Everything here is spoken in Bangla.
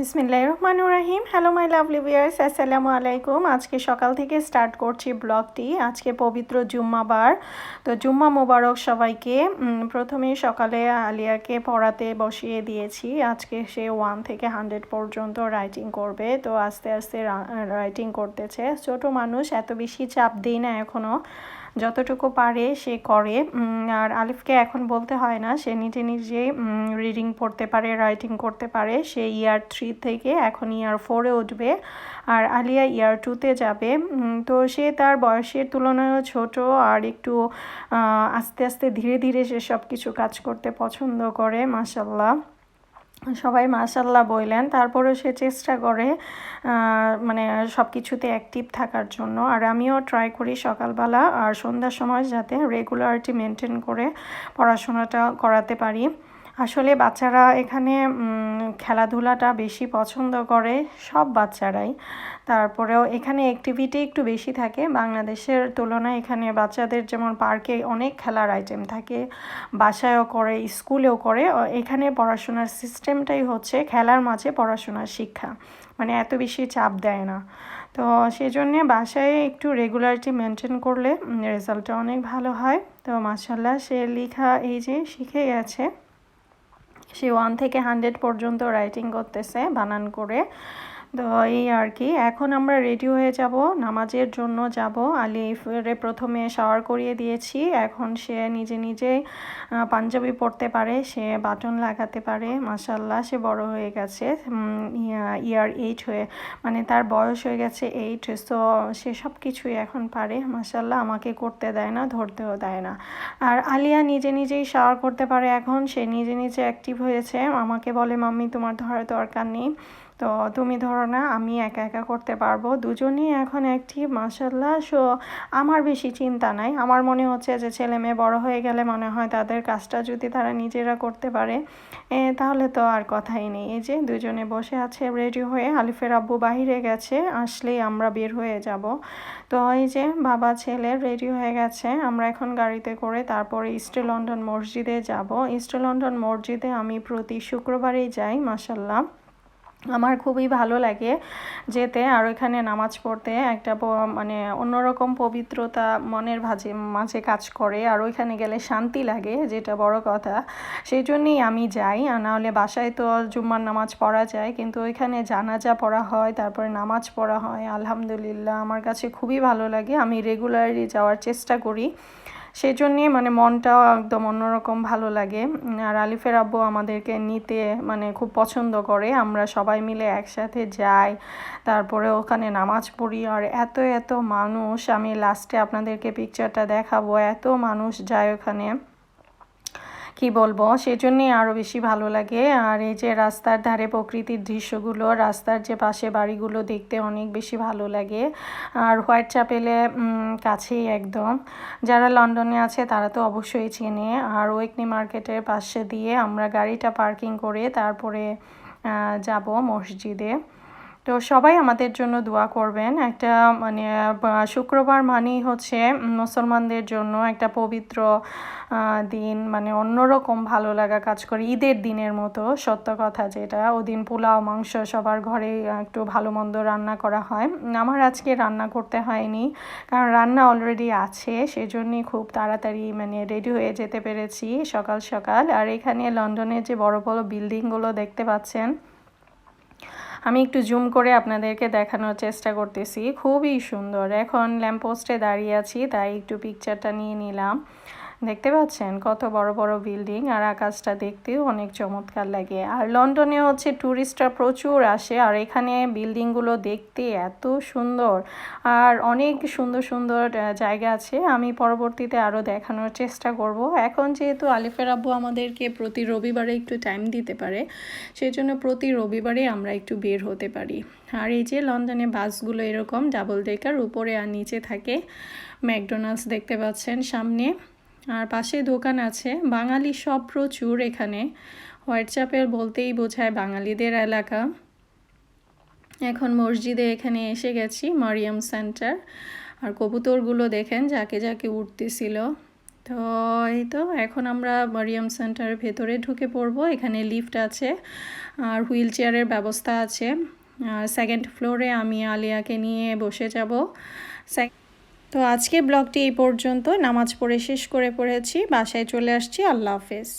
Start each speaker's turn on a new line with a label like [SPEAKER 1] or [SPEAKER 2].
[SPEAKER 1] বিসমিল্লাহ রহমানুর রাহিম হ্যালো মাই লাভলি ভিয়ার্স আসসালামু আলাইকুম। আজকে সকাল থেকে স্টার্ট করছি ব্লগটি। আজকে পবিত্র জুম্মাবার তো জুম্মা মোবারক সবাইকে প্রথমে সকালে আলিয়াকে পড়াতে বসিয়ে দিয়েছি। আজকে সে ওয়ান থেকে হান্ড্রেড পর্যন্ত রাইটিং করবে। তো আস্তে আস্তে রাইটিং করতেছে। ছোট মানুষ, এত বেশি চাপ দিই না এখনও যতটুকু পারে সে করে। আর আলিফকে এখন বলতে হয় না, সে নিজে নিজে রিডিং পড়তে পারে রাইটিং করতে পারে। সে ইয়ার থ্রি থেকে এখন ইয়ার ফোরে উঠবে আর আলিয়া ইয়ার টুতে যাবে। তো সে তার বয়সের তুলনায়ও ছোট আর একটু আস্তে আস্তে ধীরে ধীরে সে সব কিছু কাজ করতে পছন্দ করে মাসাল্লাহ সবাই মাশাল্লাহ বললেন। তারপরেও সে চেষ্টা করে মানে সব কিছুতে অ্যাক্টিভ থাকার জন্য। আর আমিও ট্রাই করি সকালবেলা আর সন্ধ্যার সময় যাতে রেগুলারিটি মেনটেন করে পড়াশোনাটা করাতে পারি। আসলে বাচ্চারা এখানে খেলাধুলাটা বেশি পছন্দ করে সব বাচ্চারাই। তারপরেও এখানে অ্যাক্টিভিটি একটু বেশি থাকে। বাংলাদেশের তুলনায় এখানে বাচ্চাদের যেমন পার্কে অনেক খেলার আইটেম থাকে। বাসায়ও করে, স্কুলেও করে। এখানে পড়াশোনার সিস্টেমটাই হচ্ছে খেলার মাঝে পড়াশোনার শিক্ষা। মানে এত বেশি চাপ দেয় না। তো সেজন্যে বাসায় একটু রেগুলারিটি মেনটেন করলে রেজাল্টটা অনেক ভালো হয়। তো মাসাল্লাহ সে লেখা এই যে শিখে গেছে। সে ওয়ান থেকে হান্ড্রেড পর্যন্ত রাইটিং করতেছে বানান করে তো এই আর কি। এখন আমরা রেডি হয়ে যাব, নামাজের জন্য যাব। আলিফরে প্রথমে শাওয়ার করিয়ে দিয়েছি। এখন সে নিজে নিজে পাঞ্জাবি পরতে পারে, সে বাটন লাগাতে পারে। মাসাল্লাহ সে বড় হয়ে গেছে। ইয়ার এইট হয়ে মানে তার বয়স হয়ে গেছে এইট সো সে সব কিছুই এখন পারে। মাসাল্লাহ আমাকে করতে দেয় না, ধরতেও দেয় না। আর আলিয়া নিজে নিজেই শাওয়ার করতে পারে এখন। সে নিজে নিজে অ্যাক্টিভ হয়েছে। আমাকে বলে, মাম্মি, তোমার ধরার দরকার নেই। তো তুমি ধরো না, আমি একা একা করতে পারব, দুজনেই এখন একটি মাসাল্লাহ সো আমার বেশি চিন্তা নাই। আমার মনে হচ্ছে যে ছেলে মেয়ে বড় হয়ে গেলে মনে হয় তাদের কাজটা যদি তারা নিজেরা করতে পারে তাহলে তো আর কথাই নেই। এই যে দুজনে বসে আছে রেডি হয়ে আলিফের আব্বু বাহিরে গেছে, আসলেই আমরা বের হয়ে যাব। তো এই যে বাবা, ছেলে রেডি হয়ে গেছে, আমরা এখন গাড়িতে করে তারপরে ইস্ট লন্ডন মসজিদে যাব। ইস্ট লন্ডন মসজিদে আমি প্রতি শুক্রবারেই যাই মাসাল্লাহ আমার খুবই ভালো লাগে যেতে আর ওইখানে নামাজ পড়তে একটা মানে অন্যরকম পবিত্রতা মনের ভাজে, মাঝে কাজ করে আর ওইখানে গেলে শান্তি লাগে, যেটা বড় কথা। সেই জন্যই আমি যাই, আর নাহলে বাসায় তো জুম্মার নামাজ পড়া যায়, কিন্তু ওইখানে জানাজা পড়া হয়, তারপরে নামাজ পড়া হয়, আলহামদুলিল্লাহ। আমার কাছে খুবই ভালো লাগে, আমি রেগুলারলি যাওয়ার চেষ্টা করি। সেই জন্যে মানে মনটাও একদম অন্যরকম ভালো লাগে। আর আলিফের আব্বু আমাদেরকে নিতে মানে খুব পছন্দ করে। আমরা সবাই মিলে একসাথে যাই, তারপরে ওখানে নামাজ পড়ি। আর এত এত মানুষ, আমি লাস্টে আপনাদেরকে পিকচারটা দেখাবো। এত মানুষ যায় ওখানে। কি বলব? সেজন্যই আরও বেশি ভালো লাগে। আর এই যে রাস্তার ধারে প্রকৃতির দৃশ্যগুলো, রাস্তার যে পাশে বাড়িগুলো দেখতে অনেক বেশি ভালো লাগে। আর হোয়াইট চ্যাপেলে কাছেই একদম। যারা লন্ডনে আছে তারা তো অবশ্যই চেনে। আর ওয়েকনি মার্কেটের পাশে দিয়ে আমরা গাড়িটা পার্কিং করে তারপরে যাব মসজিদে। তো সবাই আমাদের জন্য দোয়া করবেন। একটা মানে শুক্রবার মানেই হচ্ছে মুসলমানদের জন্য একটা পবিত্র দিন। মানে অন্যরকম ভালো লাগা কাজ করে ঈদের দিনের মতো, সত্য কথা যেটা। ওদিন পোলাও, মাংস সবার ঘরে একটু ভালো মন্দ রান্না করা হয়। আমার আজকে রান্না করতে হয়নি, কারণ রান্না অলরেডি আছে, সেজন্যই খুব তাড়াতাড়ি মানে রেডি হয়ে যেতে পেরেছি সকাল সকাল। আর এখানে লন্ডনের যে বড় বড় বিল্ডিংগুলো দেখতে পাচ্ছেন আমি একটু জুম করে আপনাদেরকে দেখানোর চেষ্টা করতেছি। খুবই সুন্দর। এখন ল্যাম্পপোস্টে দাঁড়িয়ে আছি, তাই একটু পিকচারটা নিয়ে নিলাম। দেখতে পাচ্ছেন? কত বড় বড় বিল্ডিং আর আকাশটা দেখতেও অনেক চমৎকার লাগে। আর লন্ডনে হচ্ছে ট্যুরিস্টরা প্রচুর আসে আর এখানে বিল্ডিংগুলো দেখতে এত সুন্দর। আর অনেক সুন্দর সুন্দর জায়গা আছে। আমি পরবর্তীতে আরও দেখানোর চেষ্টা করব। এখন যেহেতু আলিফের আব্বু আমাদেরকে প্রতি রবিবারে একটু টাইম দিতে পারে সেই জন্য প্রতি রবিবারে আমরা একটু বের হতে পারি। আর এই যে লন্ডনে বাসগুলো এরকম ডাবল ডেকার উপরে আর নিচে থাকে ম্যাকডোনাল্ডস দেখতে পাচ্ছেন সামনে। আর পাশে দোকান আছে। বাঙালি সব প্রচুর এখানে। হোয়াটসঅ্যাপের বলতেই বোঝায় বাঙালিদের এলাকা। এখন মসজিদে এখানে এসে গেছি, মারিয়াম সেন্টার। আর কবুতরগুলো দেখেন যাকে যাকে উঠতেছিল তো এই তো, এখন আমরা মারিয়াম সেন্টারের ভেতরে ঢুকে পড়ব। এখানে লিফট আছে, আর হুইল চেয়ারের ব্যবস্থা আছে। সেকেন্ড ফ্লোরে আমি আলিয়াকে নিয়ে বসে যাব। তো আজকে ব্লগটি এই পর্যন্ত। নামাজ পড়ে শেষ করে পড়েছি। বাসায় চলে আসছি। আল্লাহ হাফেজ।